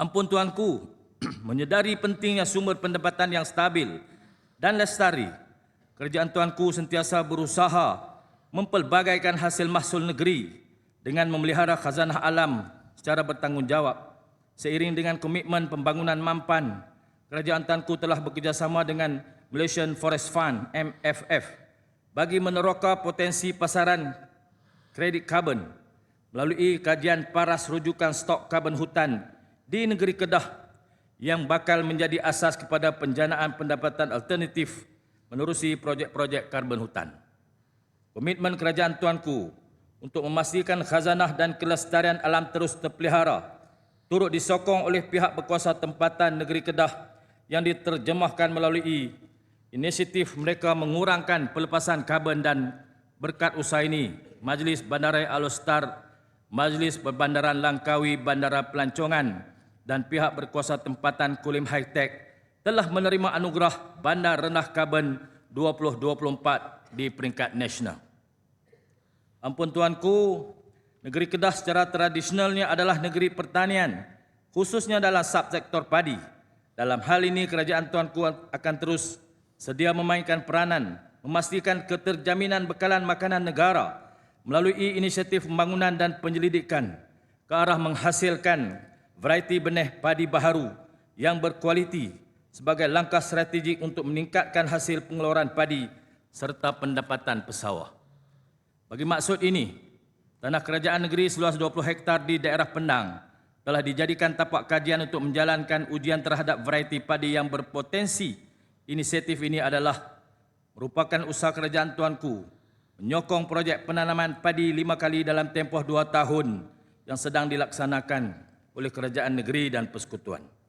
Ampun tuanku, menyedari pentingnya sumber pendapatan yang stabil dan lestari, kerajaan tuanku sentiasa berusaha mempelbagaikan hasil mahsul negeri dengan memelihara khazanah alam secara bertanggungjawab. Seiring dengan komitmen pembangunan mampan, kerajaan tuanku telah bekerjasama dengan Malaysian Forest Fund MFF bagi meneroka potensi pasaran kredit karbon melalui kajian paras rujukan stok karbon hutan di negeri Kedah yang bakal menjadi asas kepada penjanaan pendapatan alternatif menerusi projek-projek karbon hutan. Komitmen kerajaan tuanku untuk memastikan khazanah dan kelestarian alam terus terpelihara turut disokong oleh pihak berkuasa tempatan negeri Kedah yang diterjemahkan melalui inisiatif mereka mengurangkan pelepasan karbon dan berkat usaha ini Majlis Bandaraya Alostar, Majlis Perbandaran Langkawi Bandara Pelancongan dan pihak berkuasa tempatan Kulim High Tech telah menerima anugerah Bandar Rendah Karbon 2024 di peringkat nasional. Ampun tuanku, negeri Kedah secara tradisionalnya adalah negeri pertanian, khususnya dalam subsektor padi. Dalam hal ini kerajaan tuanku akan terus sedia memainkan peranan memastikan keterjaminan bekalan makanan negara melalui inisiatif pembangunan dan penyelidikan ke arah menghasilkan varieti benih padi baharu yang berkualiti sebagai langkah strategik untuk meningkatkan hasil pengeluaran padi serta pendapatan pesawah. Bagi maksud ini, tanah kerajaan negeri seluas 20 hektar di daerah Pendang telah dijadikan tapak kajian untuk menjalankan ujian terhadap varieti padi yang berpotensi. Inisiatif ini adalah merupakan usaha kerajaan tuanku menyokong projek penanaman padi lima kali dalam tempoh dua tahun yang sedang dilaksanakan oleh kerajaan negeri dan persekutuan.